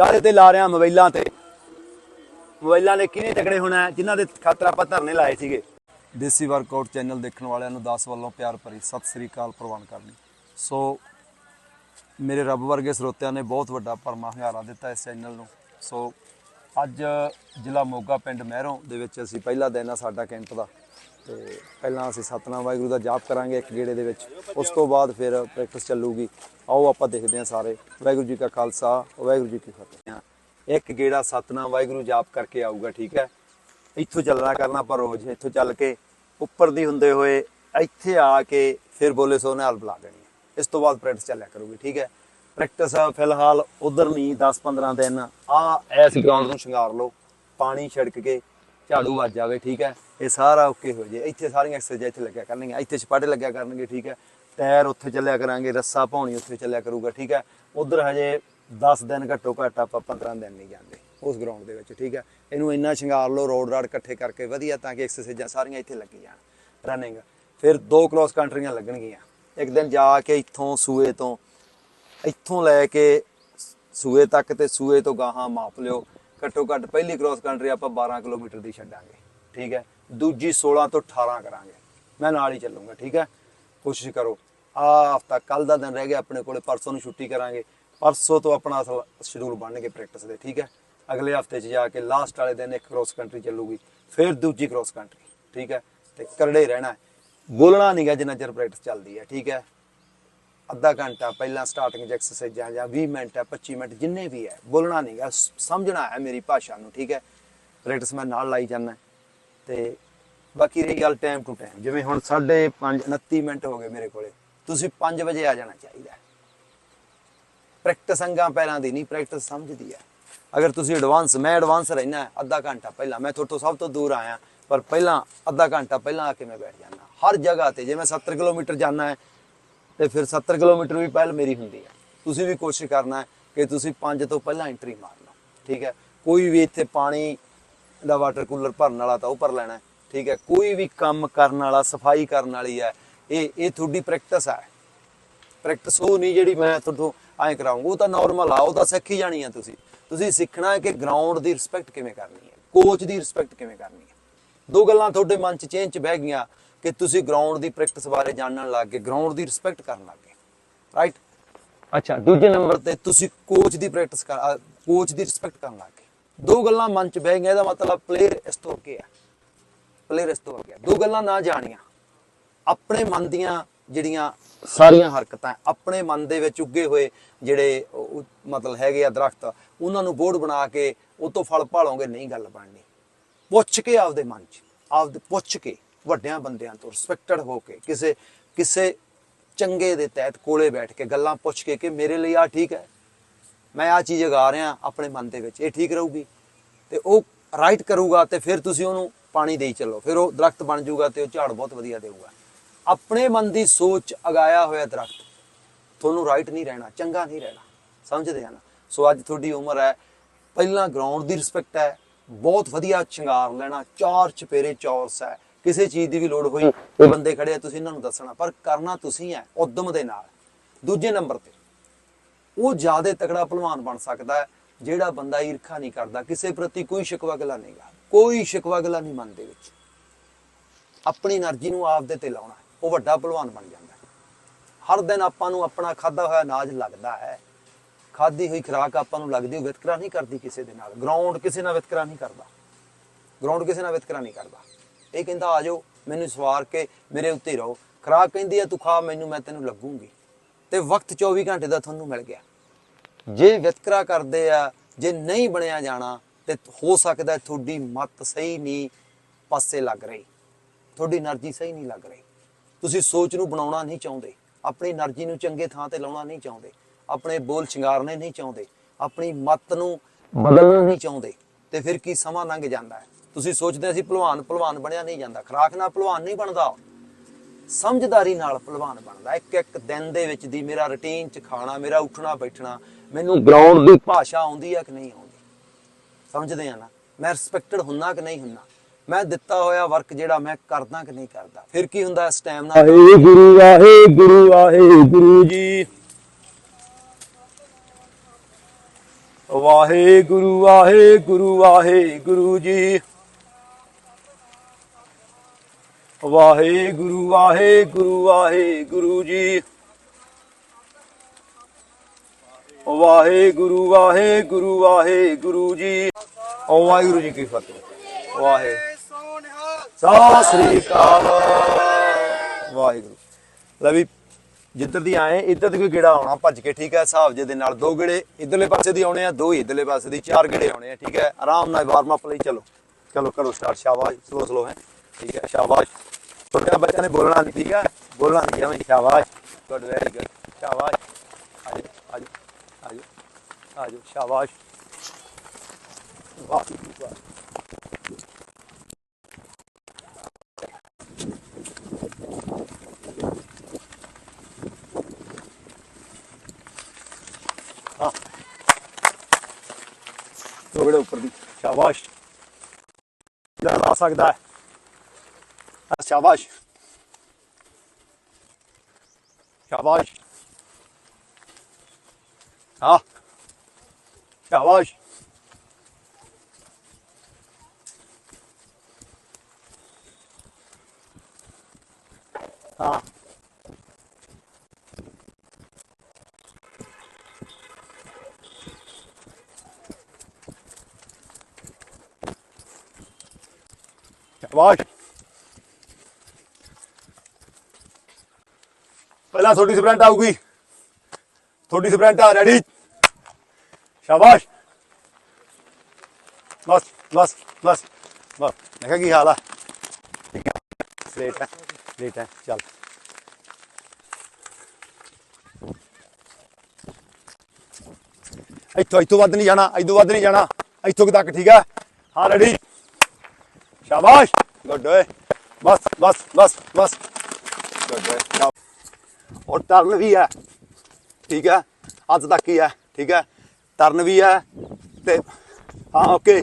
ਕਾਹਦੇ ਤੇ ਲਾ ਰਿਆਂ ਮੋਬਾਈਲਾਂ ਤੇ? ਮੋਬਾਈਲਾਂ ਨੇ ਕਿਹਨੇ ਤਕੜੇ ਹੋਣਾ ਹੈ? ਜਿਨ੍ਹਾਂ ਦੇ ਖਾਤਰ ਆਪਾਂ ਧਰਨੇ ਲਾਏ ਸੀਗੇ? ਦੇਸੀ ਵਰਕਆਊਟ ਚੈਨਲ ਦੇਖਣ ਵਾਲਿਆਂ ਨੂੰ 10 ਵੱਲੋਂ ਪਿਆਰ ਭਰੀ ਸਤਿ ਸ੍ਰੀ ਅਕਾਲ ਪ੍ਰਵਾਨ ਕਰਨੀ। ਸੋ, ਮੇਰੇ ਰੱਬ ਵਰਗੇ ਸਰੋਤਿਆਂ ਨੇ ਬਹੁਤ ਵੱਡਾ ਪਰਮਾ ਹਜ਼ਾਰਾ ਦਿੱਤਾ ਇਸ ਚੈਨਲ ਨੂੰ। ਸੋ, ਅੱਜ ਜ਼ਿਲ੍ਹਾ ਮੋਗਾ ਪਿੰਡ ਮਹਿਰੋਂ ਦੇ ਵਿੱਚ ਅਸੀਂ ਪਹਿਲਾ ਦਿਨ ਆ ਸਾਡਾ ਕੈਂਪ ਦਾ। ਤੇ ਪਹਿਲਾਂ ਅਸੀਂ ਸਤਨਾਮ ਵਾਹਿਗੁਰੂ ਦਾ ਜਾਪ ਕਰਾਂਗੇ ਇੱਕ ਗੇੜੇ ਦੇ ਵਿੱਚ। ਉਸ ਤੋਂ ਬਾਅਦ ਫਿਰ ਪ੍ਰੈਕਟਿਸ ਚੱਲੂਗੀ। ਆਓ ਆਪਾਂ ਦੇਖਦੇ ਹਾਂ ਸਾਰੇ। ਵਾਹਿਗੁਰੂ ਜੀ ਕਾ ਖਾਲਸਾ, ਵਾਹਿਗੁਰੂ ਜੀ ਕੀ ਫਤਿਹ। ਇੱਕ ਗੇੜਾ ਸਤਨਾਮ ਵਾਹਿਗੁਰੂ ਜਾਪ ਕਰਕੇ ਆਊਗਾ, ਠੀਕ ਹੈ? ਇੱਥੋਂ ਚੱਲਣਾ ਕਰਨਾ ਪਰ ਰੋਜ਼, ਇੱਥੋਂ ਚੱਲ ਕੇ ਉੱਪਰ ਦੀ ਹੁੰਦੇ ਹੋਏ ਇੱਥੇ ਆ ਕੇ ਫਿਰ ਬੋਲੇ ਸੋ ਨਾਲ ਬੁਲਾ ਦੇਣੀ ਇਸ ਤੋਂ ਬਾਅਦ ਪ੍ਰੈਕਟਿਸ ਚੱਲਿਆ ਕਰੂਗੀ, ਠੀਕ ਹੈ? ਪ੍ਰੈਕਟਿਸ ਫਿਲਹਾਲ ਉਧਰ ਨਹੀਂ 10-15 ਦਿਨ। ਆ ਇਸ ਗਰਾਊਂਡ ਨੂੰ ਸ਼ਿੰਗਾਰ ਲਓ। ਪਾਣੀ ਛਿੜਕ ਕੇ ਝਾੜੂ ਵੱਜ ਜਾਵੇ, ਠੀਕ ਹੈ? ਇਹ ਸਾਰਾ ਓਕੇ ਹੋ ਜੇ। ਇੱਥੇ ਸਾਰੀਆਂ ਐਕਸਰਸਾਈਜ਼ਾਂ ਇੱਥੇ ਲੱਗਿਆ ਕਰਨਗੀਆਂ ਇੱਥੇ ਸਪਾਟੇ ਲੱਗਿਆ ਕਰਨਗੇ, ਠੀਕ ਹੈ? ਟਾਇਰ ਉੱਥੇ ਚੱਲਿਆ ਕਰਾਂਗੇ, ਰੱਸਾ ਪਾਉਣੀ ਉੱਥੇ ਚੱਲਿਆ ਕਰੂਗਾ, ਠੀਕ ਹੈ? ਉਧਰ ਹਜੇ 10 ਦਿਨ ਘੱਟੋ ਘੱਟ ਆਪਾਂ 15 ਦਿਨ ਨਹੀਂ ਜਾਂਦੇ ਉਸ ਗਰਾਊਂਡ ਦੇ ਵਿੱਚ, ਠੀਕ ਹੈ? ਇਹਨੂੰ ਇੰਨਾ ਸ਼ਿੰਗਾਰ ਲਓ, ਰੋਡ ਰਾਡ ਇਕੱਠੇ ਕਰਕੇ ਵਧੀਆ ਤਾਂ ਕਿ ਐਕਸਰਸਾਈਜ਼ਾਂ ਸਾਰੀਆਂ ਇੱਥੇ ਲੱਗੀ ਜਾਣ। ਰਨਿੰਗ ਫਿਰ ਦੋ ਕ੍ਰੋਸ ਕੰਟਰੀਆਂ ਲੱਗਣਗੀਆਂ। ਇੱਕ ਦਿਨ ਜਾ ਕੇ ਇੱਥੋਂ ਸੂਏ ਤੋਂ, ਇੱਥੋਂ ਲੈ ਕੇ ਸੂਏ ਤੱਕ ਤੇ ਸੂਏ ਤੋਂ ਗਾਹਾਂ ਮਾਪ ਲਿਓ। ਘੱਟੋ ਘੱਟ ਪਹਿਲੀ ਕ੍ਰੋਸ ਕੰਟਰੀ ਆਪਾਂ 12 ਕਿਲੋਮੀਟਰ ਦੀ ਛੱਡਾਂਗੇ, ਠੀਕ ਹੈ? ਦੂਜੀ 16 ਤੋਂ 18 ਕਰਾਂਗੇ। ਮੈਂ ਨਾਲ ਹੀ ਚੱਲੂੰਗਾ, ਠੀਕ ਹੈ? ਕੋਸ਼ਿਸ਼ ਕਰੋ। ਆ ਹਫਤਾ ਕੱਲ ਦਾ ਦਿਨ ਰਹਿ ਗਿਆ ਆਪਣੇ ਕੋਲੇ, ਪਰਸੋਂ ਨੂੰ ਛੁੱਟੀ ਕਰਾਂਗੇ। ਪਰਸੋਂ ਤੋਂ ਆਪਣਾ ਅਸਲ ਸ਼ਡਿਊਲ ਬਣਨਗੇ ਪ੍ਰੈਕਟਿਸ ਦੇ, ਠੀਕ ਹੈ? ਅਗਲੇ ਹਫ਼ਤੇ 'ਚ ਜਾ ਕੇ ਲਾਸਟ ਵਾਲੇ ਦਿਨ ਇੱਕ ਕ੍ਰੋਸ ਕੰਟਰੀ ਚੱਲੂਗੀ, ਫਿਰ ਦੂਜੀ ਕ੍ਰੋਸ ਕੰਟਰੀ ਠੀਕ ਹੈ? ਤੇ ਕਰੜੇ ਰਹਿਣਾ ਹੈ। ਬੋਲਣਾ ਨਹੀਂਗਾ ਜਿੰਨਾ ਚਿਰ ਪ੍ਰੈਕਟਿਸ ਚੱਲਦੀ ਹੈ, ਠੀਕ ਹੈ? ਅੱਧਾ ਘੰਟਾ ਪਹਿਲਾਂ ਸਟਾਰਟਿੰਗ ਚ ਐਕਸਰਸਾਈਜ਼ਾਂ ਜਾਂ 20 ਮਿੰਟ ਹੈ 25 ਮਿੰਟ, ਜਿੰਨੇ ਵੀ ਹੈ ਬੋਲਣਾ ਨਹੀਂਗਾ ਸਮਝਣਾ ਹੈ ਮੇਰੀ ਭਾਸ਼ਾ ਨੂੰ, ਠੀਕ ਹੈ? ਪ੍ਰੈਕਟਿਸ ਮੈਂ ਨਾਲ ਲਾਈ ਜਾਂਦਾ। ਤੇ ਬਾਕੀ ਰਹੀ ਗੱਲ ਟਾਈਮ ਟੂ ਟਾਈਮ ਜਿਵੇਂ ਹੁਣ 5:30 29 ਮਿੰਟ ਹੋ ਗਏ ਮੇਰੇ ਕੋਲੇ, ਤੁਸੀਂ 5 ਵਜੇ ਆ ਜਾਣਾ ਚਾਹੀਦਾ। ਪ੍ਰੈਕਟਿਸ ਅੰਗਾਂ ਪੈਰਾਂ ਦੀ ਨਹੀਂ ਪ੍ਰੈਕਟਿਸ ਸਮਝਦੀ ਹੈ। ਅਗਰ ਤੁਸੀਂ ਐਡਵਾਂਸ ਮੈਂ ਐਡਵਾਂਸ ਰਹਿਣਾ ਅੱਧਾ ਘੰਟਾ ਪਹਿਲਾਂ, ਮੈਂ ਤੁਹਾਡੇ ਤੋਂ ਸਭ ਤੋਂ ਦੂਰ ਆਇਆ, ਪਰ ਪਹਿਲਾਂ ਅੱਧਾ ਘੰਟਾ ਪਹਿਲਾਂ ਆ ਕੇ ਮੈਂ ਬੈਠ ਜਾਣਾ ਹਰ ਜਗ੍ਹਾ ਤੇ, ਜੇ ਮੈਂ 70 ਕਿਲੋਮੀਟਰ ਜਾਣਾ ਹੈ ਤੇ ਫਿਰ 70 ਕਿਲੋਮੀਟਰ ਵੀ ਪਹਿਲ ਮੇਰੀ ਹੁੰਦੀ ਹੈ। ਤੁਸੀਂ ਵੀ ਕੋਸ਼ਿਸ਼ ਕਰਨਾ ਕਿ ਤੁਸੀਂ 5 ਤੋਂ ਪਹਿਲਾਂ ਐਂਟਰੀ ਮਾਰ ਲਓ, ਠੀਕ ਹੈ? ਕੋਈ ਵੀ ਇੱਥੇ ਪਾਣੀ ਦਾ ਵਾਟਰ ਕੂਲਰ ਭਰਨ ਵਾਲਾ ਤਾਂ ਉਹ ਭਰ ਲੈਣਾ ਠੀਕ ਹੈ? ਕੋਈ ਵੀ ਕੰਮ ਕਰਨ ਵਾਲਾ, ਸਫ਼ਾਈ ਕਰਨ ਵਾਲੀ ਹੈ, ਇਹ ਇਹ ਤੁਹਾਡੀ ਪ੍ਰੈਕਟਿਸ ਹੈ। ਪ੍ਰੈਕਟਿਸ ਉਹ ਨਹੀਂ ਜਿਹੜੀ ਮੈਂ ਤੁਹਾਨੂੰ ਐਂ ਕਰਾਉਂਗਾ ਉਹ ਤਾਂ ਨਾਰਮਲ ਆ, ਉਹ ਤਾਂ ਸਿੱਖ ਹੀ ਜਾਣੀ ਆ ਤੁਸੀਂ। ਤੁਸੀਂ ਸਿੱਖਣਾ ਹੈ ਕਿ ਗਰਾਊਂਡ ਦੀ ਰਿਸਪੈਕਟ ਕਿਵੇਂ ਕਰਨੀ ਹੈ ਕੋਚ ਦੀ ਰਿਸਪੈਕਟ ਕਿਵੇਂ ਕਰਨੀ ਹੈ। ਦੋ ਗੱਲਾਂ ਤੁਹਾਡੇ ਮਨ 'ਚ ਚੇਂਜ 'ਚ ਬਹਿ ਗਈਆਂ ਕਿ ਤੁਸੀਂ ਗਰਾਊਂਡ ਦੀ ਪ੍ਰੈਕਟਿਸ ਬਾਰੇ ਜਾਣਨ ਲੱਗ ਗਏ ਗਰਾਊਂਡ ਦੀ ਰਿਸਪੈਕਟ ਕਰਨ ਲੱਗ ਗਏ ਰਾਈਟ ਅੱਛਾ। ਦੂਜੇ ਨੰਬਰ ਤੇ ਤੁਸੀਂ ਕੋਚ ਦੀ ਪ੍ਰੈਕਟਿਸ ਕਰ ਕੋਚ ਦੀ ਰਿਸਪੈਕਟ ਕਰਨ ਲੱਗ ਗਏ। ਦੋ ਗੱਲਾਂ ਮਨ 'ਚ ਬਹਿ ਗਈਆਂ ਇਹਦਾ ਮਤਲਬ ਪਲੇਅਰ ਇਸ ਤੋਂ ਅੱਗੇ ਹੈ ਪਲੇਅਰ ਇਸ ਤੋਂ ਅੱਗੇ ਦੋ ਗੱਲਾਂ ਨਾ ਜਾਣੀਆਂ। ਆਪਣੇ ਮਨ ਦੀਆਂ ਜਿਹੜੀਆਂ ਸਾਰੀਆਂ ਹਰਕਤਾਂ ਆਪਣੇ ਮਨ ਦੇ ਵਿੱਚ ਉੱਗੇ ਹੋਏ ਜਿਹੜੇ ਮਤਲਬ ਹੈਗੇ ਆ ਦਰਖਤ ਉਹਨਾਂ ਨੂੰ ਬੋਰਡ ਬਣਾ ਕੇ ਉਹ ਤੋਂ ਫਲ ਭਾਲੋਗੇ ਨਹੀਂ ਗੱਲ ਬਣਨੀ। ਪੁੱਛ ਕੇ ਆਪਦੇ ਮਨ 'ਚ ਆਪਦੇ ਪੁੱਛ ਕੇ। ਵੱਡਿਆਂ ਬੰਦਿਆਂ ਤੋਂ ਰਿਸਪੈਕਟਡ ਹੋ ਕੇ ਕਿਸੇ ਕਿਸੇ ਚੰਗੇ ਦੇ ਤਹਿਤ ਕੋਲੇ ਬੈਠ ਕੇ ਗੱਲਾਂ ਪੁੱਛ ਕੇ ਕਿ ਮੇਰੇ ਲਈ ਆ ਠੀਕ ਹੈ। ਮੈਂ ਆ ਚੀਜ਼ ਅਗਾ ਰਿਹਾ ਆਪਣੇ ਮਨ ਦੇ ਵਿੱਚ, ਇਹ ਠੀਕ ਰਹੂਗੀ। ਤੇ ਉਹ ਰਾਈਟ ਕਰੂਗਾ ਤੇ ਫਿਰ ਤੁਸੀਂ ਉਹਨੂੰ ਪਾਣੀ ਦੇਈ ਚੱਲੋ, ਫਿਰ ਉਹ ਦਰਖਤ ਬਣ ਜਾਊਗਾ ਤੇ ਉਹ ਝਾੜ ਬਹੁਤ ਵਧੀਆ ਦੇਊਗਾ। ਆਪਣੇ ਮਨ ਦੀ ਸੋਚ ਅਗਾਇਆ ਹੋਇਆ ਦਰਖਤ, ਤੁਹਾਨੂੰ ਰਾਈਟ ਨਹੀਂ ਰਹਿਣਾ, ਚੰਗਾ ਨਹੀਂ ਰਹਿਣਾ। ਸਮਝਦੇ ਆ ਨਾ? ਸੋ ਅੱਜ ਤੁਹਾਡੀ ਉਮਰ ਹੈ, ਪਹਿਲਾਂ ਗਰਾਊਂਡ ਦੀ ਰਿਸਪੈਕਟ ਹੈ, ਬਹੁਤ ਵਧੀਆ ਸ਼ਿੰਗਾਰ ਲੈਣਾ, ਚਾਰ ਚਪੇਰੇ ਚੌਰਸ ਹੈ। ਕਿਸੇ ਚੀਜ਼ ਦੀ ਵੀ ਲੋੜ ਹੋਈ ਇਹ ਬੰਦੇ ਖੜੇ ਆ ਤੁਸੀਂ ਇਹਨਾਂ ਨੂੰ ਦੱਸਣਾ। ਪਰ ਕਰਨਾ ਤੁਸੀਂ ਹੈ ਉਦਮ ਦੇ ਨਾਲ। ਦੂਜੇ ਨੰਬਰ ਤੇ ਉਹ ਜ਼ਿਆਦਾ ਤਕੜਾ ਪਹਿਲਵਾਨ ਬਣ ਸਕਦਾ ਹੈ ਜਿਹੜਾ ਬੰਦਾ ਈਰਖਾ ਨਹੀਂ ਕਰਦਾ ਕਿਸੇ ਪ੍ਰਤੀ ਕੋਈ ਸ਼ਿਕਵਾ ਗਲਾ ਨਹੀਂਗਾ ਕੋਈ ਸ਼ਿਕਵਾ ਗਲਾ ਨਹੀਂ ਮਨ ਦੇ ਵਿੱਚ। ਆਪਣੀ એનર્ਜੀ ਨੂੰ ਆਪ ਦੇ ਤੇ ਲਾਉਣਾ ਉਹ ਵੱਡਾ ਪਹਿਲਵਾਨ ਬਣ ਜਾਂਦਾ ਹਰ ਦਿਨ ਆਪਾਂ ਨੂੰ ਆਪਣਾ ਖਾਦਾ ਹੋਇਆ ਅਨਾਜ ਲੱਗਦਾ ਹੈ। ਖਾਦੀ ਹੋਈ ਖਰਾਕ ਆਪਾਂ ਨੂੰ ਲੱਗਦੀ ਵਿਤਕਰਾ ਨਹੀਂ ਕਰਦੀ ਕਿਸੇ ਦੇ ਨਾਲ। ਗਰਾਊਂਡ ਕਿਸੇ ਨਾਲ ਵਿਤਕਰਾ ਨਹੀਂ ਕਰਦਾ। ਗਰਾਊਂਡ ਕਿਸੇ ਨਾਲ ਵਿਤਕਰਾ ਨਹੀਂ ਕਰਦਾ। ਇਹ ਕਹਿੰਦਾ ਆਜੋ ਮੈਨੂੰ ਸਵਾਰ ਕੇ ਮੇਰੇ ਉੱਤੇ ਰਹੋ। ਖਰਾਕ ਕਹਿੰਦੀ ਆ, ਤੂੰ ਖਾ, ਮੈਨੂੰ, ਮੈਂ ਤੈਨੂੰ ਲੱਗੂਗੀ। ਤੇ ਵਕਤ 24 ਘੰਟੇ ਦਾ ਤੁਹਾਨੂੰ ਮਿਲ ਗਿਆ। ਜੇ ਵਿਤਕਰਾ ਕਰਦੇ ਆ, ਜੇ ਨਹੀਂ ਬਣਿਆ ਜਾਣਾ, ਤੇ ਹੋ ਸਕਦਾ ਤੁਹਾਡੀ ਮਤ ਸਹੀ ਨਹੀਂ, ਪਾਸੇ ਲੱਗ ਰਹੀ। ਤੁਹਾਡੀ એનર્ਜੀ ਸਹੀ ਨਹੀਂ ਲੱਗ ਰਹੀ। ਤੁਸੀਂ ਸੋਚ ਨੂੰ ਬਣਾਉਣਾ ਨਹੀਂ ਚਾਹੁੰਦੇ। ਆਪਣੀ એનર્ਜੀ ਨੂੰ ਚੰਗੇ ਥਾਂ ਤੇ ਲਾਉਣਾ ਨਹੀਂ ਚਾਹੁੰਦੇ। ਆਪਣੇ ਬੋਲ ਸ਼ਿੰਗਾਰਨੇ ਨਹੀਂ ਚਾਹੁੰਦੇ। ਆਪਣੀ ਮਤ ਨੂੰ ਬਦਲਣਾ ਨਹੀਂ ਚਾਹੁੰਦੇ। ਤੇ ਫਿਰ ਕੀ ਸਮਾਂ ਲੰਘ ਜਾਂਦਾ ਹੈ? ਤੁਸੀਂ ਸੋਚਦੇ ਸੀ ਭਲਵਾਨ ਭਲਵਾਨ ਬਣਿਆ ਨਹੀਂ ਜਾਂਦਾ। ਖਰਾਕ ਨਾਲ ਭਲਵਾਨ ਨਹੀਂ ਬਣਦਾ। ਸਮਝਦਾਰੀ ਨਾਲ ਭਲਵਾਨ ਬਣਦਾ। ਇੱਕ ਇੱਕ ਦਿਨ ਦੇ ਵਿੱਚ ਦੀ ਮੇਰਾ ਰੁਟੀਨ ਚ ਖਾਣਾ, ਮੇਰਾ ਉੱਠਣਾ, ਬੈਠਣਾ, ਮੈਨੂੰ ਗਰਾਊਂਡ ਦੀ ਭਾਸ਼ਾ ਆਉਂਦੀ ਹੈ ਕਿ ਨਹੀਂ ਆਉਂਦੀ? ਸਮਝਦੇ ਆ ਨਾ? ਮੈਂ ਰਿਸਪੈਕਟਡ ਹੁੰਨਾ ਕਿ ਨਹੀਂ ਹੁੰਨਾ? ਮੈਂ ਦਿੱਤਾ ਹੋਇਆ ਵਰਕ ਜਿਹੜਾ ਮੈਂ ਕਰਦਾ ਕਿ ਨਹੀਂ ਕਰਦਾ? ਫਿਰ ਕੀ ਹੁੰਦਾ ਇਸ ਟਾਈਮ ਨਾਲ? ਵਾਹਿਗੁਰੂ ਵਾਹਿਗੁਰੂ ਵਾਹਿਗੁਰੂ ਜੀ। ਵਾਹਿਗੁਰੂ ਵਾਹਿਗੁਰੂ ਵਾਹਿਗੁਰੂ ਜੀ। ਵਾਹਿਗੁਰੂ ਵਾਹਿਗੁਰੂ ਵਾਹਿਗੁਰੂ ਜੀ। ਵਾਹਿਗੁਰੂ ਵਾਹਿਗੁਰੂ ਵਾਹਿਗੁਰੂ ਜੀ। ਵਾਹਿਗੁਰੂ ਜੀ ਕੀ ਫਤਿਹ। ਵਾਹਿ ਸਤਿ ਸ੍ਰੀ ਅਕਾਲ। ਵਾਹਿਗੁਰੂ। ਲੈ ਵੀ ਜਿੱਧਰ ਦੀ ਆਏ, ਇੱਧਰ ਦੀ ਕੋਈ ਗੇੜਾ ਆਉਣਾ, ਭੱਜ ਕੇ, ਠੀਕ ਹੈ? ਹਿਸਾਬ ਜੇ ਦੇ ਨਾਲ ਦੋ ਗੇੜੇ, ਇਧਰਲੇ ਪਾਸੇ ਦੀ ਆਉਣੇ ਆ, ਦੋ ਹੀ ਇਧਰਲੇ ਪਾਸੇ ਦੀ, ਚਾਰ ਗੇੜੇ ਆਉਣੇ ਆ, ਠੀਕ ਹੈ? ਆਰਾਮ ਨਾਲ ਵਾਰਮ ਅਪ ਲਈ ਚਲੋ। ਚਲੋ, ਕਰੋ ਸਟਾਰਟ ਸ਼ਾਬਾਸ਼। ਸਲੋ ਸਲੋ, ਹੈ? ਠੀਕ ਹੈ, ਸ਼ਾਬਾਸ਼। ਛੋਟੇ ਬੱਚਿਆਂ ਨੇ ਬੋਲਣਾ ਨਹੀਂ, ਠੀਕ ਹੈ? ਬੋਲਣਾ ਨਹੀਂ, ਐਵੇਂ ਸ਼ਾਬਾਸ਼। ਗੁੱਡ ਵੈਰੀ ਗੁੱਡ ਸ਼ਾਬਾਸ਼। ਆਜੋ ਆਜੋ ਆਜੋ ਆਜੋ, ਸ਼ਾਬਾਸ਼। ਵਾਹ ਵਾਹ। ਦੋ ਉੱਪਰ ਦੀ, ਸ਼ਾਬਾਸ਼। ਲਾ ਸਕਦਾ ਹੈ। Selvagem. Selvagem. Ah. Selvagem. Ah. Selvagem. ਪਹਿਲਾਂ ਤੁਹਾਡੀ ਸਪ੍ਰਿੰਟ ਆਊਗੀ ਤੁਹਾਡੀ ਸਪ੍ਰਿੰਟ ਆ ਰੈਡੀ ਸ਼ਾਬਾਸ਼ ਬਸ ਬਸ ਬਸ ਬਸ ਦੇਖਾ ਕੀ ਹਾਲ ਆ ਠੀਕ ਹੈ ਲੇਟ ਹੈ ਲੇਟ ਹੈ ਚੱਲ ਇੱਥੋਂ ਇੱਥੋਂ ਵੱਧ ਨਹੀਂ ਜਾਣਾ ਇੱਥੋਂ ਵੱਧ ਨਹੀਂ ਜਾਣਾ ਇੱਥੋਂ ਕੁ ਤੱਕ ਠੀਕ ਹੈ ਹਾਂ ਰੈਡੀ ਸ਼ਾਬਾਸ਼ ਗੁੱਡ ਓਏ ਬਸ ਬਸ ਬਸ ਬਸ ਗੁੱਡ ਓਏ ਸ਼ਾਬਾਸ਼। ਔਰ ਟਰਨ ਵੀ ਹੈ ਠੀਕ ਹੈ ਅੱਜ ਤੱਕ ਹੀ ਹੈ ਠੀਕ ਹੈ ਟਰਨ ਵੀ ਹੈ ਤੇ ਹਾਂ ਓਕੇ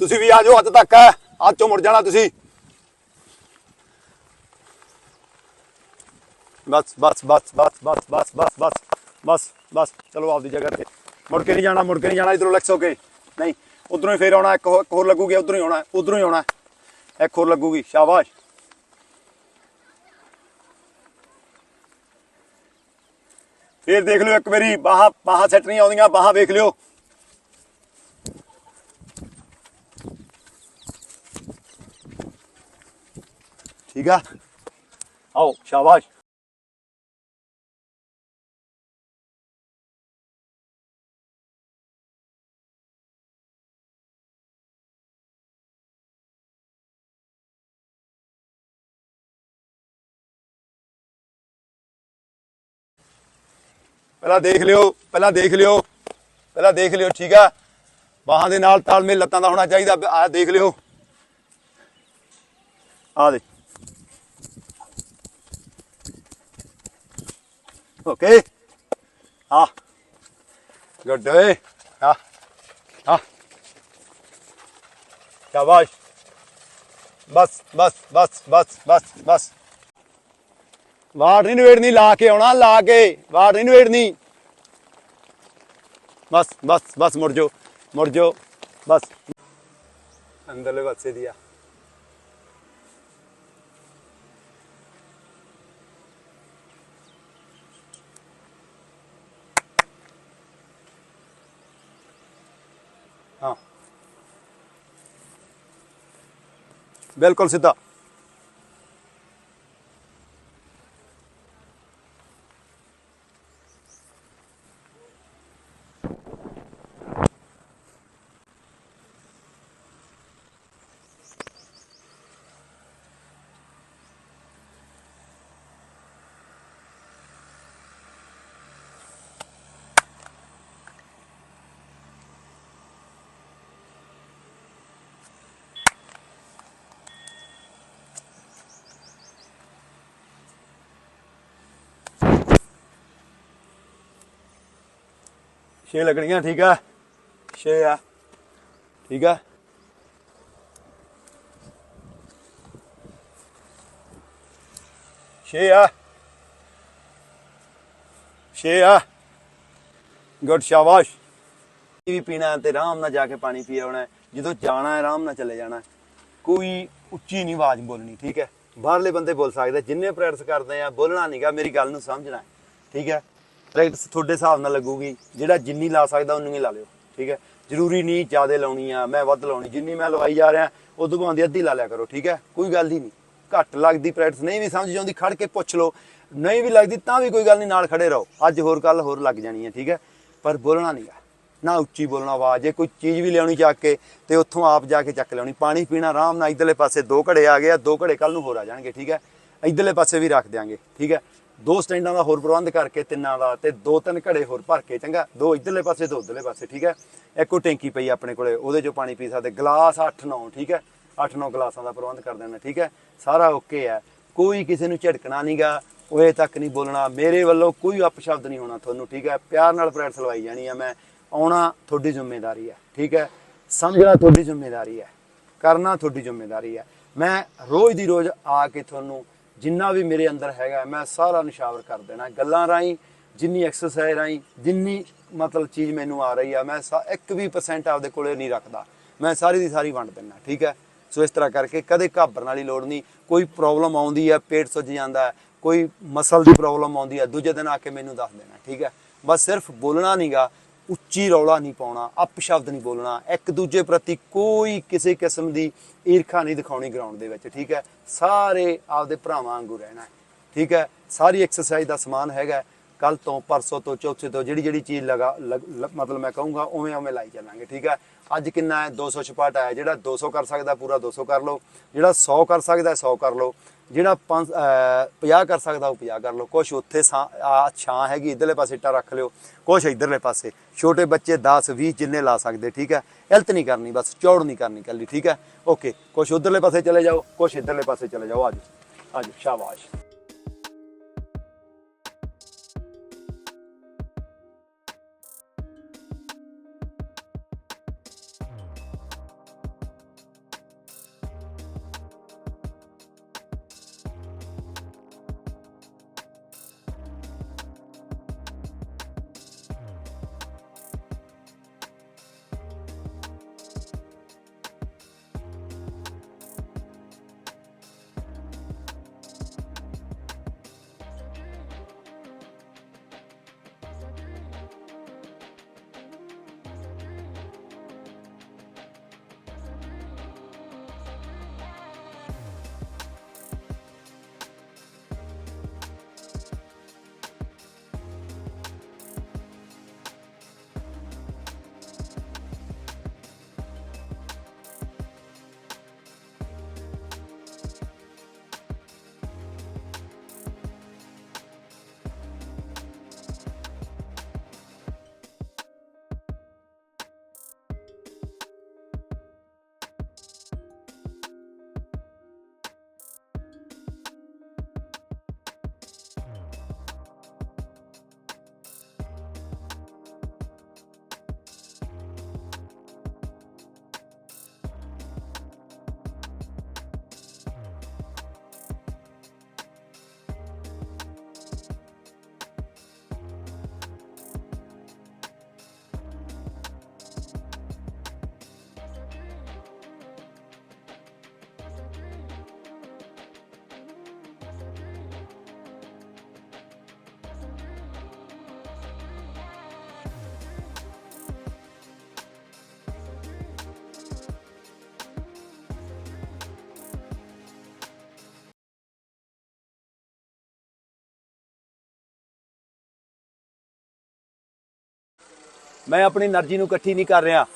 ਤੁਸੀਂ ਵੀ ਆ ਜਾਓ ਅੱਜ ਤੱਕ ਹੈ ਅੱਜ ਤੋਂ ਮੁੜ ਜਾਣਾ ਤੁਸੀਂ ਬਸ ਬਸ ਬਸ ਬਸ ਬਸ ਬਸ ਬਸ ਬਸ ਬਸ ਬਸ ਚਲੋ ਆਪਦੀ ਜਗ੍ਹਾ ਤੇ ਮੁੜ ਕੇ ਨਹੀਂ ਜਾਣਾ ਮੁੜ ਕੇ ਨਹੀਂ ਜਾਣਾ ਇਧਰੋਂ ਲੈਕਸ ਹੋ ਕੇ ਨਹੀਂ ਉਧਰੋਂ ਹੀ ਫੇਰ ਆਉਣਾ ਇੱਕ ਹੋਰ ਇੱਕ ਹੋਰ ਲੱਗੂਗੀ ਉਧਰੋਂ ਹੀ ਆਉਣਾ ਉਧਰੋਂ ਹੀ ਆਉਣਾ ਇੱਕ ਹੋਰ ਲੱਗੂਗੀ ਸ਼ਾਬਾਸ਼ ਫੇਰ ਦੇਖ ਲਿਓ ਇੱਕ ਵਾਰੀ, ਬਾਹਾਂ ਬਾਹਾਂ ਸੈੱਟ ਨਹੀਂ ਆਉਂਦੀਆਂ, ਬਾਹਾਂ ਵੇਖ ਲਿਓ। ਠੀਕ ਆ? ਆਓ, ਸ਼ਾਬਾਸ਼। ਪਹਿਲਾਂ ਦੇਖ ਲਿਓ, ਪਹਿਲਾਂ ਦੇਖ ਲਿਓ, ਪਹਿਲਾਂ ਦੇਖ ਲਿਓ, ਠੀਕ ਆ? ਬਾਹਾਂ ਦੇ ਨਾਲ ਤਾਲਮੇਲ ਲੱਤਾਂ ਦਾ ਹੋਣਾ ਚਾਹੀਦਾ ਆ ਦੇਖ ਲਿਓ। ਆ ਦੇ। ਓਕੇ। ਆ। ਗੁੱਡ ਓਏ। ਆ। ਆ। ਸ਼ਾਬਾਸ਼। ਬਸ ਬਸ ਬਸ ਬਸ ਬਸ ਬਸ। ਵਾਰ ਨਹੀਂ ਨਵੇੜਨੀ ਲਾ ਕੇ ਆਉਣਾ, ਲਾ ਕੇ। ਵਾਰ ਨਹੀਂ। ਨਵੇੜਨੀ बस बस बस मुड़ जाओ मुड़ जाओ बस अंदरले पासे दिया हाँ बिल्कुल सीधा ਛੇ ਲੱਗਣੀਆਂ, ਠੀਕ ਆ? ਛੇ ਆ। ਠੀਕ ਆ? ਛੇ ਆ। ਛੇ ਆ। ਗੁੱਡ ਸ਼ਾਬਾਸ਼। ਵੀ ਪੀਣਾ ਤੇ ਆਰਾਮ ਨਾਲ ਜਾ ਕੇ ਪਾਣੀ ਪੀ ਆਉਣਾ ਜਦੋਂ ਜਾਣਾ ਹੈ, ਆਰਾਮ ਨਾਲ ਚਲੇ ਜਾਣਾ ਕੋਈ ਉੱਚੀ ਨਹੀਂ ਆਵਾਜ਼ ਬੋਲਣੀ, ਠੀਕ ਹੈ? ਬਾਹਰਲੇ ਬੰਦੇ ਬੋਲ ਸਕਦੇ ਜਿੰਨੇ ਪ੍ਰੈਕਟਿਸ ਕਰਦੇ ਆ, ਬੋਲਣਾ ਨਹੀਂਗਾ ਮੇਰੀ ਗੱਲ ਨੂੰ ਸਮਝਣਾ ਠੀਕ ਹੈ? ਪ੍ਰੈਕਟਿਸ ਤੁਹਾਡੇ ਹਿਸਾਬ ਨਾਲ ਲੱਗੂਗੀ, ਜਿਹੜਾ ਜਿੰਨੀ ਲਾ ਸਕਦਾ ਉਨੀ ਹੀ ਲਾ ਲਿਓ, ਠੀਕ ਹੈ? ਜ਼ਰੂਰੀ ਨਹੀਂ ਜ਼ਿਆਦਾ ਲਾਉਣੀ ਆ, ਮੈਂ ਵੱਧ ਲਾਉਣੀ, ਜਿੰਨੀ ਮੈਂ ਲਵਾਈ ਜਾ ਰਿਹਾ ਉਦੋਂ ਭਾਵੇਂ ਅੱਧੀ ਲਾ ਲਿਆ ਕਰੋ, ਠੀਕ ਹੈ? ਕੋਈ ਗੱਲ ਹੀ ਨਹੀਂ। ਘੱਟ ਲੱਗਦੀ ਪ੍ਰੈਕਟਿਸ ਨਹੀਂ ਵੀ ਸਮਝ ਆਉਂਦੀ, ਖੜ ਕੇ ਪੁੱਛ ਲਓ। ਨਹੀਂ ਵੀ ਲੱਗਦੀ ਤਾਂ ਵੀ ਕੋਈ ਗੱਲ ਨਹੀਂ, ਨਾਲ ਖੜੇ ਰਹੋ। ਅੱਜ ਹੋਰ ਕੱਲ ਹੋਰ ਲੱਗ ਜਾਣੀ ਹੈ, ਠੀਕ ਹੈ? ਪਰ ਬੋਲਣਾ ਨਹੀਂਗਾ ਨਾ ਉੱਚੀ ਬੋਲਣਾ ਆਵਾਜ਼, ਜੇ ਕੋਈ ਚੀਜ਼ ਵੀ ਲਿਆਉਣੀ ਚੱਕ ਕੇ ਤੇ ਉੱਥੋਂ ਆਪ ਜਾ ਕੇ ਚੱਕ ਲਿਆਉਣੀ। ਪਾਣੀ ਪੀਣਾ ਆਰਾਮ ਨਾਲ ਇਧਰਲੇ ਪਾਸੇ ਦੋ ਘੜੇ ਆ ਗਏ ਆ, ਦੋ ਘੜੇ ਕੱਲ ਨੂੰ ਹੋਰ ਆ ਜਾਣਗੇ, ਠੀਕ ਹੈ? ਇਧਰਲੇ ਪਾਸੇ ਵੀ ਰੱਖ ਦਿਆਂਗੇ, ਠੀਕ ਹੈ? ਦੋ ਸਟੈਂਡਾਂ ਦਾ ਹੋਰ ਪ੍ਰਬੰਧ ਕਰਕੇ, ਤਿੰਨਾਂ ਦਾ ਤੇ ਦੋ ਤਿੰਨ ਘੜੇ ਹੋਰ ਭਰ ਕੇ, ਚੰਗਾ? ਦੋ ਇਧਰਲੇ ਪਾਸੇ, ਦੋ ਉਧਰਲੇ ਪਾਸੇ, ਠੀਕ ਹੈ? ਇੱਕੋ ਟੈਂਕੀ ਪਈ ਆਪਣੇ ਕੋਲੇ, ਉਹਦੇ ਚੋਂ ਪਾਣੀ ਪੀ ਸਕਦੇ। ਗਲਾਸ 8-9 ਠੀਕ ਹੈ? 8-9 ਗਲਾਸਾਂ ਦਾ ਪ੍ਰਬੰਧ ਕਰ ਦੇਣਾ ਠੀਕ ਹੈ? ਸਾਰਾ ਓਕੇ ਹੈ। ਕੋਈ ਕਿਸੇ ਨੂੰ ਝਟਕਣਾ ਨਹੀਂਗਾ ਓਏ ਤੱਕ ਨਹੀਂ ਬੋਲਣਾ। ਮੇਰੇ ਵੱਲੋਂ ਕੋਈ ਅਪਸ਼ਬਦ ਨਹੀਂ ਹੋਣਾ ਤੁਹਾਨੂੰ, ਠੀਕ ਹੈ? ਪਿਆਰ ਨਾਲ ਪ੍ਰੈਕਟਿਸ ਲਵਾਈ ਜਾਣੀ ਆ ਮੈਂ। ਆਉਣਾ ਤੁਹਾਡੀ ਜ਼ਿੰਮੇਵਾਰੀ ਹੈ, ਠੀਕ ਹੈ? ਸਮਝਣਾ ਤੁਹਾਡੀ ਜ਼ਿੰਮੇਵਾਰੀ ਹੈ, ਕਰਨਾ ਤੁਹਾਡੀ ਜ਼ਿੰਮੇਵਾਰੀ ਹੈ। ਮੈਂ ਰੋਜ਼ ਦੀ ਰੋਜ਼ ਆ ਕੇ ਤੁਹਾਨੂੰ ਜਿੰਨਾ ਵੀ ਮੇਰੇ ਅੰਦਰ ਹੈਗਾ, ਮੈਂ ਸਾਰਾ ਨਿਸ਼ਾਵਰ ਕਰ ਦੇਣਾ। ਗੱਲਾਂ ਰਾਹੀਂ, ਜਿੰਨੀ ਐਕਸਰਸਾਈਜ਼ ਰਾਹੀਂ, ਜਿੰਨੀ ਮਤਲਬ ਚੀਜ਼ ਮੈਨੂੰ ਆ ਰਹੀ ਆ, ਮੈਂ ਸਾ- ਇੱਕ ਵੀ percent ਆਪਦੇ ਕੋਲੇ ਨਹੀਂ ਰੱਖਦਾ। ਮੈਂ ਸਾਰੀ ਦੀ ਸਾਰੀ ਵੰਡ ਦਿੰਦਾ, ਠੀਕ ਹੈ? ਸੋ ਇਸ ਤਰ੍ਹਾਂ ਕਰਕੇ ਕਦੇ ਘਾਬਰਨ ਵਾਲੀ ਲੋੜ ਨਹੀਂ। ਕੋਈ ਪ੍ਰੋਬਲਮ ਆਉਂਦੀ ਹੈ, ਪੇਟ ਸੁੱਜ ਜਾਂਦਾ ਹੈ, ਕੋਈ ਮਸਲ ਦੀ ਪ੍ਰੋਬਲਮ ਆਉਂਦੀ ਹੈ, ਦੂਜੇ ਦਿਨ ਆ ਕੇ ਮੈਨੂੰ ਦੱਸ ਦੇਣਾ, ਠੀਕ ਹੈ? ਬਸ ਸਿਰਫ ਬੋਲਣਾ ਨਹੀਂਗਾ ਉੱਚੀ ਰੌਲਾ ਨਹੀਂ ਪਾਉਣਾ, ਅਪਸ਼ਬਦ ਨਹੀਂ ਬੋਲਣਾ, ਇੱਕ ਦੂਜੇ ਪ੍ਰਤੀ ਕੋਈ ਕਿਸੇ ਕਿਸਮ ਦੀ ਈਰਖਾ ਨਹੀਂ ਦਿਖਾਉਣੀ ਗਰਾਊਂਡ ਦੇ ਵਿੱਚ, ਠੀਕ ਹੈ? ਸਾਰੇ ਆਪਦੇ ਭਰਾਵਾਂ ਵਾਂਗੂ ਰਹਿਣਾ ਠੀਕ ਹੈ? ਸਾਰੀ ਐਕਸਰਸਾਈਜ਼ ਦਾ ਸਮਾਨ ਹੈਗਾ ਕੱਲ ਤੋਂ, ਪਰਸੋਂ ਤੋਂ, ਚੌਥੇ ਤੋਂ ਜਿਹੜੀ ਜਿਹੜੀ ਚੀਜ਼ ਲਗਾ, ਲਗ- ਮਤਲਬ ਮੈਂ ਕਹੂੰਗਾ, ਉਵੇਂ ਉਵੇਂ ਲਾਈ ਚੱਲਾਂਗੇ, ਠੀਕ ਹੈ? ਅੱਜ ਕਿੰਨਾ ਹੈ? 200 ਛਪਾਟ ਆਇਆ, ਜਿਹੜਾ 200 ਕਰ ਸਕਦਾ, ਪੂਰਾ 200 ਕਰ ਲਓ। ਜਿਹੜਾ 100 ਕਰ ਸਕਦਾ 100 ਕਰ ਲਓ। ਜਿਹੜਾ 50 ਕਰ ਸਕਦਾ ਉਹ 50 ਕਰ ਲਓ। ਕੁਛ ਉੱਥੇ ਛਾਂ- ਆ ਛਾਂ ਹੈਗੀ, ਇਧਰਲੇ ਪਾਸੇ ਇੱਟਾਂ ਰੱਖ ਲਿਓ। ਕੁਛ ਇਧਰਲੇ ਪਾਸੇ। ਛੋਟੇ ਬੱਚੇ 10 20 ਜਿੰਨੇ ਲਾ ਸਕਦੇ, ਠੀਕ ਹੈ? ਇਲਤ ਨਹੀਂ ਕਰਨੀ, ਬਸ ਚੌੜ ਨਹੀਂ ਕਰਨੀ ਕੱਲੀ ਠੀਕ ਹੈ? ਓਕੇ ਕੁਛ ਉਧਰਲੇ ਪਾਸੇ ਚਲੇ ਜਾਓ, ਕੁਛ ਇਧਰਲੇ ਪਾਸੇ ਚਲੇ ਜਾਓ। ਆਜੋ ਆਜੋ ਸ਼ਾਬਾਸ਼। ਮੈਂ ਆਪਣੀ એનર્ਜੀ ਨੂੰ ਇਕੱਠੀ ਨਹੀਂ ਕਰ ਰਿਹਾ।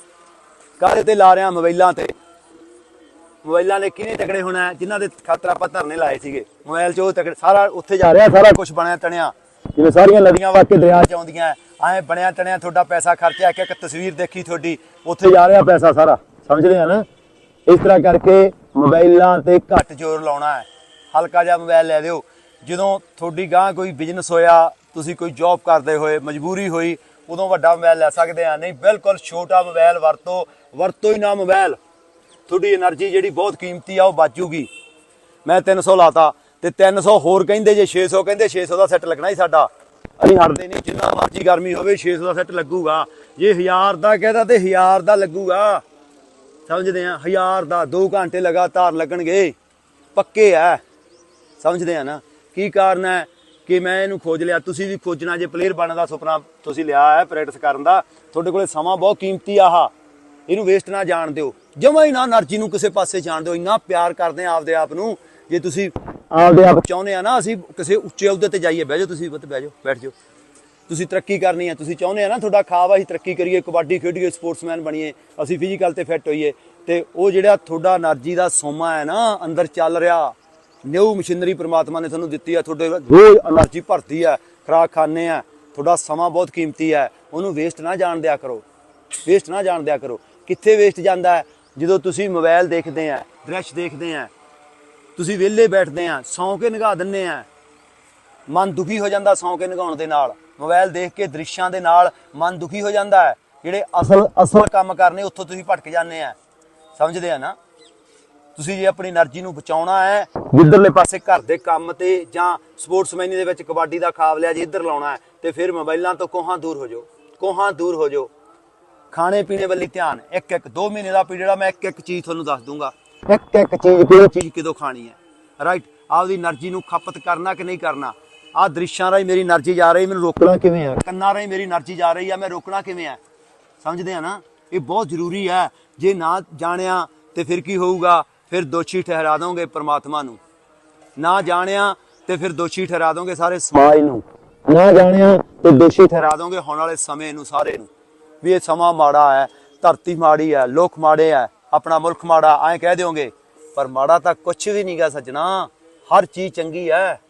ਕਾਹਦੇ ਤੇ ਲਾ ਰਿਹਾ ਮੋਬਾਈਲਾਂ ਤੇ? ਮੋਬਾਈਲਾਂ ਨੇ ਕਿਹਨੇ ਤਕੜੇ ਹੋਣਾ ਜਿਨ੍ਹਾਂ ਦੇ ਖਾਤਰ ਆਪਾਂ ਧਰਨੇ ਲਾਏ ਸੀਗੇ। ਮੋਬਾਈਲ 'ਚ ਤਕੜੇ, ਸਾਰਾ ਉੱਥੇ ਜਾ ਰਿਹਾ, ਸਾਰਾ ਕੁਝ ਬਣਿਆ ਤਣਿਆ। ਜਿਵੇਂ ਸਾਰੀਆਂ ਨਦੀਆਂ ਵਗ ਦਰਿਆ 'ਚ ਆਉਂਦੀਆਂ ਐ ਬਣਿਆ ਤਣਿਆ, ਤੁਹਾਡਾ ਪੈਸਾ ਖਰਚਿਆ ਇੱਕ ਇੱਕ ਤਸਵੀਰ ਦੇਖੀ ਤੁਹਾਡੀ, ਉੱਥੇ ਜਾ ਰਿਹਾ ਪੈਸਾ ਸਾਰਾ। ਸਮਝਦੇ ਆ ਨਾ? ਇਸ ਤਰ੍ਹਾਂ ਕਰਕੇ ਮੋਬਾਈਲਾਂ ਤੇ ਘੱਟ ਜ਼ੋਰ ਲਾਉਣਾ ਹੈ। ਹਲਕਾ ਜਿਹਾ ਮੋਬਾਈਲ ਲੈ ਦਿਓ। ਜਦੋਂ ਤੁਹਾਡੀ ਗਾਂ ਕੋਈ ਬਿਜ਼ਨਸ ਹੋਇਆ, ਤੁਸੀਂ ਕੋਈ ਜੌਬ ਕਰਦੇ ਹੋਏ, ਮਜਬੂਰੀ ਹੋਈ ਉਦੋਂ ਵੱਡਾ ਮੋਬਾਈਲ ਲੈ ਸਕਦੇ ਆ ਨਹੀਂ, ਬਿਲਕੁਲ ਛੋਟਾ ਮੋਬਾਈਲ ਵਰਤੋ ਵਰਤੋ ਹੀ ਨਾ ਮੋਬਾਈਲ। ਤੁਹਾਡੀ એનર્ਜੀ ਜਿਹੜੀ ਬਹੁਤ ਕੀਮਤੀ ਆ, ਉਹ ਬਚੂਗੀ। ਮੈਂ 300 ਲਾਤਾ ਤੇ 300 ਹੋਰ ਕਹਿੰਦੇ ਜੇ 600 ਕਹਿੰਦੇ 600 ਦਾ ਸੈੱਟ ਲੱਗਣਾ ਹੀ ਸਾਡਾ। ਅਸੀਂ ਹਟਦੇ ਨਹੀਂ, ਜਿੰਨਾ ਮਰਜ਼ੀ ਗਰਮੀ ਹੋਵੇ 600 ਦਾ ਸੈੱਟ ਲੱਗੂਗਾ। ਜੇ 1000 ਦਾ ਕਹਦਾ ਤੇ 1000 ਦਾ ਲੱਗੂਗਾ। ਸਮਝਦੇ ਆ 1000 ਦਾ 2 ਘੰਟੇ ਲਗਾਤਾਰ ਲੱਗਣਗੇ। ਪੱਕੇ ਆ। ਸਮਝਦੇ ਆ ਨਾ, ਕੀ ਕਾਰਨ ਹੈ? ਕਿ ਮੈਂ ਇਹਨੂੰ ਖੋਜ ਲਿਆ। ਤੁਸੀਂ ਵੀ ਖੋਜਣਾ, ਜੇ ਪਲੇਅਰ ਬਣਨ ਦਾ ਸੁਪਨਾ ਤੁਸੀਂ ਲਿਆ ਹੈ ਪ੍ਰੈਕਟਿਸ ਕਰਨ ਦਾ, ਤੁਹਾਡੇ ਕੋਲੇ ਸਮਾਂ ਬਹੁਤ ਕੀਮਤੀ ਆਹਾ। ਇਹਨੂੰ ਵੇਸਟ ਨਾ ਜਾਣ ਦਿਓ। ਜਮਾ ਹੀ ਨਾ એનર્ਜੀ ਨੂੰ ਕਿਸੇ ਪਾਸੇ ਜਾਣ ਦਿਓ। ਇੰਨਾ ਪਿਆਰ ਕਰਦੇ ਆ ਆਪਦੇ ਆਪ ਨੂੰ। ਜੇ ਤੁਸੀਂ ਆਪਦੇ ਆਪ ਚਾਹੁੰਦੇ ਆ ਨਾ, ਅਸੀਂ ਕਿਸੇ ਉੱਚੇ ਅਹੁਦੇ ਤੇ ਜਾਈਏ। ਬਹਿ ਜਾਓ ਤੁਸੀਂ ਬਤ ਬਹਿ ਜਾਓ, ਬੈਠ ਜਾਓ। ਤੁਸੀਂ ਤਰੱਕੀ ਕਰਨੀ ਹੈ ਤੁਸੀਂ ਚਾਹੁੰਦੇ ਆ ਨਾ ਤੁਹਾਡਾ ਖਾਬ ਆ, ਅਸੀਂ ਤਰੱਕੀ ਕਰੀਏ, ਕਬੱਡੀ ਖੇਡੀਏ, ਸਪੋਰਟਸਮੈਨ ਬਣੀਏ। ਅਸੀਂ ਫਿਜ਼ੀਕਲ ਤੇ ਫਿੱਟ ਹੋਈਏ। ਤੇ ਉਹ ਜਿਹੜਾ ਤੁਹਾਡਾ એનર્ਜੀ ਦਾ ਸੋਮਾ ਹੈ ਨਾ, ਅੰਦਰ ਚੱਲ ਰਿਹਾ। ਨਿਊ ਮਸ਼ੀਨਰੀ ਪ੍ਰਮਾਤਮਾ ਨੇ ਤੁਹਾਨੂੰ ਦਿੱਤੀ ਆ, ਤੁਹਾਡੇ ਰੋਜ਼ એનર્ਜੀ ਭਰਤੀ ਆ ਖਰਾਕ ਖਾਣੇ ਆ, ਤੁਹਾਡਾ ਸਮਾਂ ਬਹੁਤ ਕੀਮਤੀ ਆ। ਉਹਨੂੰ ਵੇਸਟ ਨਾ ਜਾਣ ਦਿਆ ਕਰੋ। ਵੇਸਟ ਨਾ ਜਾਣ ਦਿਆ ਕਰੋ। ਕਿੱਥੇ ਵੇਸਟ ਜਾਂਦਾ ਜਦੋਂ ਤੁਸੀਂ ਮੋਬਾਈਲ ਦੇਖਦੇ ਆ ਦ੍ਰਿਸ਼ ਦੇਖਦੇ ਆ, ਤੁਸੀਂ ਵਿਹਲੇ ਬੈਠਦੇ ਆ, ਸੌਂ ਕੇ ਨਿਗਾਹ ਦਿੰਨੇ ਆ, ਮਨ ਦੁਖੀ ਹੋ ਜਾਂਦਾ ਸੌਂ ਕੇ ਨਿਗਾਉਣ ਦੇ ਨਾਲ। ਮੋਬਾਈਲ ਦੇਖ ਕੇ ਦ੍ਰਿਸ਼ਾਂ ਦੇ ਨਾਲ ਮਨ ਦੁਖੀ ਹੋ ਜਾਂਦਾ ਹੈ। ਜਿਹੜੇ ਅਸਲ ਅਸਲ ਕੰਮ ਕਰਨੇ, ਉੱਥੋਂ ਤੁਸੀਂ ਭਟਕ ਜਾਂਦੇ ਆ। ਸਮਝਦੇ ਆ ਨਾ? ਤੁਸੀਂ ਜੇ ਆਪਣੀ એનર્ਜੀ ਨੂੰ ਬਚਾਉਣਾ ਹੈ ਜਿੱਧਰਲੇ ਪਾਸੇ ਘਰ ਦੇ ਕੰਮ ਤੇ ਜਾਂ ਸਪੋਰਟਸਮੈਨੀ ਦੇ ਵਿੱਚ ਕਬੱਡੀ ਦਾ ਖਾਬ ਲਿਆ ਜੇ ਇੱਧਰ ਲਾਉਣਾ ਹੈ ਤੇ ਫਿਰ ਮੋਬਾਈਲਾਂ ਤੋਂ ਕੋਹਾਂ ਦੂਰ ਹੋ ਜਾਓ ਕੋਹਾਂ ਦੂਰ ਹੋ ਜਾਓ। ਖਾਣੇ ਪੀਣੇ ਵੱਲ ਧਿਆਨ ਇੱਕ ਇੱਕ 2 ਮਹੀਨੇ ਦਾ ਪੀਰੀਅਡ ਆ ਮੈਂ ਇੱਕ ਇੱਕ ਚੀਜ਼ ਤੁਹਾਨੂੰ ਦੱਸ ਦੂੰਗਾ। ਇੱਕ ਇੱਕ ਚੀਜ਼ ਕਿਹੜੀ ਚੀਜ਼ ਕਿਦੋਂ ਖਾਣੀ ਹੈ। ਰਾਈਟ ਆਪਦੀ એનર્ਜੀ ਨੂੰ ਖਪਤ ਕਰਨਾ ਕਿ ਨਹੀਂ ਕਰਨਾ? ਆ ਦ੍ਰਿਸ਼ਾਂ ਰਾਹੀਂ ਮੇਰੀ એનર્ਜੀ ਜਾ ਰਹੀ ਮੈਨੂੰ ਰੋਕਣਾ ਕਿਵੇਂ ਆ? ਕੰਨਾਂ ਰਾਹੀਂ ਮੇਰੀ એનર્ਜੀ ਜਾ ਰਹੀ ਆ ਮੈਂ ਰੋਕਣਾ ਕਿਵੇਂ ਆ? ਸਮਝਦੇ ਆ ਨਾ? ਇਹ ਬਹੁਤ ਜ਼ਰੂਰੀ ਹੈ। ਜੇ ਨਾ ਜਾਣਿਆ ਤੇ ਫਿਰ ਕੀ ਹੋਊਗਾ? ਫਿਰ ਦੋਸ਼ੀ ਠਹਿਰਾ ਦੋਗੇ ਪ੍ਰਮਾਤਮਾ ਨੂੰ। ਨਾ ਜਾਣਿਆ ਤੇ ਫਿਰ ਦੋਸ਼ੀ ਠਹਿਰਾ ਦੋਗੇ ਸਾਰੇ ਸਮਾਜ ਨੂੰ। ਨਾ ਜਾਣਿਆ ਤੇ ਦੋਸ਼ੀ ਠਹਿਰਾ ਦੋਗੇ ਹੁਣ ਵਾਲੇ ਸਮੇਂ ਨੂੰ ਸਾਰੇ ਨੂੰ। ਵੀ ਇਹ ਸਮਾਂ ਮਾੜਾ ਹੈ, ਧਰਤੀ ਮਾੜੀ ਹੈ, ਲੋਕ ਮਾੜੇ ਹੈ, ਆਪਣਾ ਮੁਲਕ ਮਾੜਾ, ਐਂ ਕਹਿ ਦਿਓਗੇ। ਪਰ ਮਾੜਾ ਤਾਂ ਕੁਝ ਵੀ ਨਹੀਂਗਾ ਸੱਜਣਾ। ਹਰ ਚੀਜ਼ ਚੰਗੀ ਹੈ।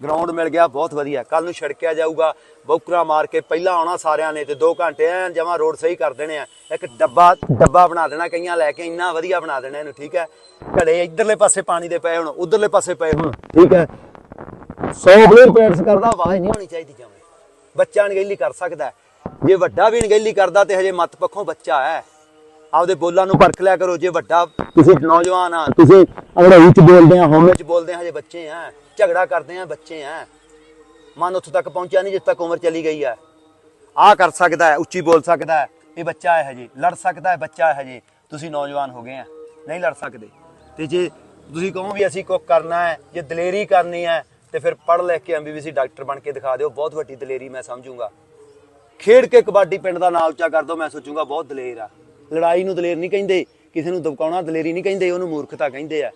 ਗਰਾਊਂਡ ਮਿਲ ਗਿਆ, ਬਹੁਤ ਵਧੀਆ। ਕੱਲ ਨੂੰ ਛੜਕਿਆ ਜਾਊਗਾ, ਬੌਕਰਾ ਮਾਰ ਕੇ ਪਹਿਲਾਂ ਆਉਣਾ ਸਾਰਿਆਂ ਨੇ ਤੇ 2 ਘੰਟੇ ਐ ਜਮਾ ਰੋਡ ਸਹੀ ਕਰ ਦੇਣੇ ਆ। ਇੱਕ ਡੱਬਾ ਡੱਬਾ ਬਣਾ ਦੇਣਾ ਕਈਆਂ ਲੈ ਕੇ, ਇੰਨਾ ਵਧੀਆ ਬਣਾ ਦੇਣਾ ਇਹਨੂੰ, ਠੀਕ ਹੈ? ਘੜੇ ਇਧਰਲੇ ਪਾਸੇ ਪਾਣੀ ਦੇ ਪਏ ਹੁਣ, ਉਧਰਲੇ ਪਾਸੇ ਪਏ ਹੁਣ, ਠੀਕ ਹੈ? 100 ਪਲੇਅਰ ਪ੍ਰੈਕਟਿਸ ਕਰਦਾ, ਆਵਾਜ਼ ਨਹੀਂ ਹੋਣੀ ਚਾਹੀਦੀ ਜਮੇ। ਬੱਚਾ ਅਣਗਹਿਲੀ ਕਰ ਸਕਦਾ। ਜੇ ਵੱਡਾ ਵੀ ਅਣਗਹਿਲੀ ਕਰਦਾ ਤੇ ਹਜੇ ਮਤ ਪੱਖੋਂ ਬੱਚਾ ਹੈ। ਆਪਦੇ ਬੋਲਾਂ ਨੂੰ ਪਰਖ ਲਿਆ ਕਰੋ ਜੇ ਵੱਡਾ ਤੁਸੀਂ ਨੌਜਵਾਨ ਆ ਤੁਸੀਂ ਅੰਗਰੇਜ਼ੀ ਚ ਬੋਲਦੇ ਆ ਹਉਮੈ ਚ ਬੋਲਦੇ ਆ ਹਜੇ ਬੱਚੇ ਆ ਝਗੜਾ ਕਰਦੇ ਆ ਬੱਚੇ ਆ। ਮਨ ਉੱਥੋਂ ਤੱਕ ਪਹੁੰਚਿਆ ਨਹੀਂ ਜਿੱਥੇ ਤੱਕ ਉਮਰ ਚਲੀ ਗਈ ਹੈ ਆ ਕਰ ਸਕਦਾ ਹੈ ਉੱਚੀ ਬੋਲ ਸਕਦਾ ਹੈ ਇਹ ਬੱਚਾ ਹੈ ਹਜੇ ਲੜ ਸਕਦਾ ਹੈ ਬੱਚਾ ਹੈ ਹਜੇ ਤੁਸੀਂ ਨੌਜਵਾਨ ਹੋ ਗਏ ਆ ਨਹੀਂ ਲੜ ਸਕਦੇ। ਤੇ ਜੇ ਤੁਸੀਂ ਕਹੋ ਵੀ ਅਸੀਂ ਕੁਝ ਕਰਨਾ ਹੈ ਜੇ ਦਲੇਰੀ ਕਰਨੀ ਹੈ ਤੇ ਫਿਰ ਪੜ੍ਹ ਲਿਖ ਕੇ ਐਮਬੀਬੀਸੀ ਡਾਕਟਰ ਬਣ ਕੇ ਦਿਖਾ ਦਿਓ ਬਹੁਤ ਵੱਡੀ ਦਲੇਰੀ ਮੈਂ ਸਮਝੂੰਗਾ। ਖੇਡ ਕੇ ਕਬੱਡੀ ਪਿੰਡ ਦਾ ਨਾਂ ਉੱਚਾ ਕਰ ਦੋ ਮੈਂ ਸੋਚੂੰਗਾ ਬਹੁਤ ਦਲੇਰ ਆ। ਲੜਾਈ ਨੂੰ ਦਲੇਰ ਨਹੀਂ ਕਹਿੰਦੇ, ਕਿਸੇ ਨੂੰ ਦਬਕਾਉਣਾ ਦਲੇਰੀ ਨਹੀਂ ਕਹਿੰਦੇ, ਉਹਨੂੰ ਮੂਰਖਤਾ ਕਹਿੰਦੇ ਆ।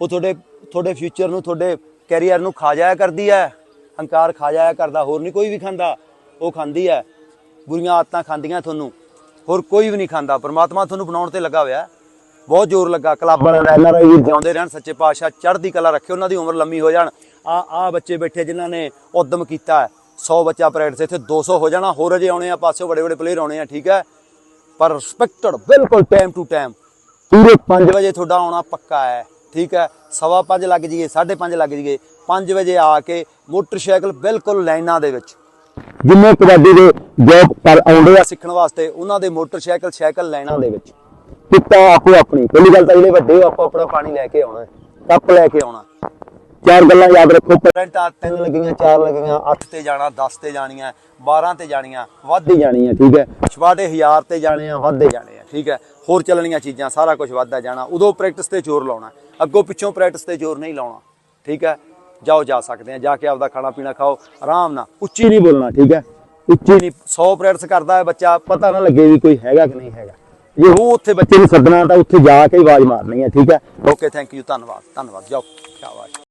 ਉਹ ਤੁਹਾਡੇ ਤੁਹਾਡੇ ਫਿਊਚਰ ਨੂੰ, ਤੁਹਾਡੇ ਕੈਰੀਅਰ ਨੂੰ ਖਾ ਜਾਇਆ ਕਰਦੀ ਹੈ ਹੰਕਾਰ ਖਾ ਜਾਇਆ ਕਰਦਾ, ਹੋਰ ਨਹੀਂ ਕੋਈ ਵੀ ਖਾਂਦਾ। ਉਹ ਖਾਂਦੀ ਹੈ ਬੁਰੀਆਂ ਆਦਤਾਂ ਖਾਂਦੀਆਂ ਤੁਹਾਨੂੰ। ਹੋਰ ਕੋਈ ਵੀ ਨਹੀਂ ਖਾਂਦਾ। ਪਰਮਾਤਮਾ ਤੁਹਾਨੂੰ ਬਣਾਉਣ ਤੇ ਲੱਗਾ ਹੋਇਆ। ਬਹੁਤ ਜ਼ੋਰ ਲੱਗਾ। ਕਲੱਬ ਵਾਲੇ ਐਨਆਰਆਈ ਵੀ ਜਿਉਂਦੇ ਰਹਿਣ, ਸੱਚੇ ਪਾਤਸ਼ਾਹ ਚੜ੍ਹਦੀ ਕਲਾ ਰੱਖੇ, ਉਹਨਾਂ ਦੀ ਉਮਰ ਲੰਮੀ ਹੋ ਜਾਣ। ਆ ਆ ਬੱਚੇ ਬੈਠੇ ਜਿਨ੍ਹਾਂ ਨੇ ਉਦਮ ਕੀਤਾ। ਹੈ 100 ਬੱਚਾ ਪ੍ਰੈਕਟਿਸ ਇੱਥੇ 200 ਹੋ ਜਾਣਾ। ਹੋਰ ਅਜੇ ਆਉਣੇ ਆ ਪਾਸਿਓਂ ਬੜੇ ਬੜੇ ਪਲੇਅਰ ਆਉਣੇ ਆ, ਠੀਕ ਹੈ। ਪਰ ਰਿਸਪੈਕਟਡ ਬਿਲਕੁਲ ਟਾਈਮ ਟੂ ਟਾਈਮ ਪੂਰੇ 5 ਵਜੇ ਤੁਹਾਡਾ ਆਉਣਾ ਪੱਕਾ ਹੈ, ਠੀਕ ਹੈ? ਸਵਾ ਪੰਜ ਲੱਗ ਜੀਏ 5:30 ਲੱਗ ਜੀਏ 5 ਵਜੇ ਆ ਕੇ ਮੋਟਰਸਾਈਕਲ ਬਿਲਕੁਲ ਲਾਈਨਾਂ ਦੇ ਵਿੱਚ। ਜਿੰਨੇ ਕਬੱਡੀ ਦੇ ਜੋਬ ਕਰ ਆਉਂਦੇ ਆ ਸਿੱਖਣ ਵਾਸਤੇ, ਉਹਨਾਂ ਦੇ ਮੋਟਰਸਾਈਕਲ, ਸਾਈਕਲ ਲਾਈਨਾਂ ਦੇ ਵਿੱਚ। ਕਿੱਤਾ ਆਪੋ ਆਪਣੀ, ਪਹਿਲੀ ਗੱਲ ਤਾਂ ਜਿਹੜੇ ਵੱਡੇ ਆਪੋ ਆਪਣਾ ਪਾਣੀ ਲੈ ਕੇ ਆਉਣਾ ਕੱਪ ਲੈ ਕੇ ਆਉਣਾ। ਚਾਰ ਗੱਲਾਂ ਯਾਦ ਰੱਖੋ। ਕਰੰਟਾਂ ਤਿੰਨ ਲੱਗੀਆਂ, ਚਾਰ ਲੱਗੀਆਂ 8 ਤੇ ਜਾਣਾ 10 ਤੇ ਜਾਣੀਆਂ 12 ਤੇ ਜਾਣੀਆਂ, ਵੱਧ ਹੀ ਜਾਣੀਆਂ, ਠੀਕ ਹੈ? ਛਵਾਟੇ ਹਜ਼ਾਰ ਤੇ ਜਾਣੇ ਆ ਵੱਧਦੇ ਜਾਣੇ ਆ, ਠੀਕ ਹੈ? ਹੋਰ ਚੱਲਣੀਆਂ ਚੀਜ਼ਾਂ, ਸਾਰਾ ਕੁਝ ਵੱਧਦਾ ਜਾਣਾ। ਉਦੋਂ ਪ੍ਰੈਕਟਿਸ ਤੇ ਜ਼ੋਰ ਲਾਉਣਾ। ਅੱਗੋਂ ਪਿੱਛੋਂ ਪ੍ਰੈਕਟਿਸ ਤੇ ਜ਼ੋਰ ਨਹੀਂ ਲਾਉਣਾ, ਠੀਕ ਹੈ? ਜਾਓ, ਜਾ ਸਕਦੇ ਆ, ਜਾ ਕੇ ਆਪਦਾ ਖਾਣਾ ਪੀਣਾ ਖਾਓ, ਆਰਾਮ ਨਾਲ। ਉੱਚੀ ਨਹੀਂ ਬੋਲਣਾ, ਠੀਕ ਹੈ? ਉੱਚੀ ਨਹੀਂ 100 ਪ੍ਰੈਕਟਿਸ ਕਰਦਾ ਹੈ ਬੱਚਾ, ਪਤਾ ਨਾ ਲੱਗੇ ਵੀ ਕੋਈ ਹੈਗਾ ਕਿ ਨਹੀਂ ਹੈਗਾ। ਜੇ ਉਹ ਉੱਥੇ ਬੱਚੇ ਨੂੰ ਸੱਦਣਾ ਤਾਂ ਉੱਥੇ ਜਾ ਕੇ ਆਵਾਜ਼ ਮਾਰਨੀ ਹੈ, ਠੀਕ ਹੈ? ਓਕੇ ਥੈਂਕ ਯੂ ਧੰਨਵਾਦ ਧੰਨਵਾਦ, ਜਾਓ, ਸ਼ਾਬਾਸ਼।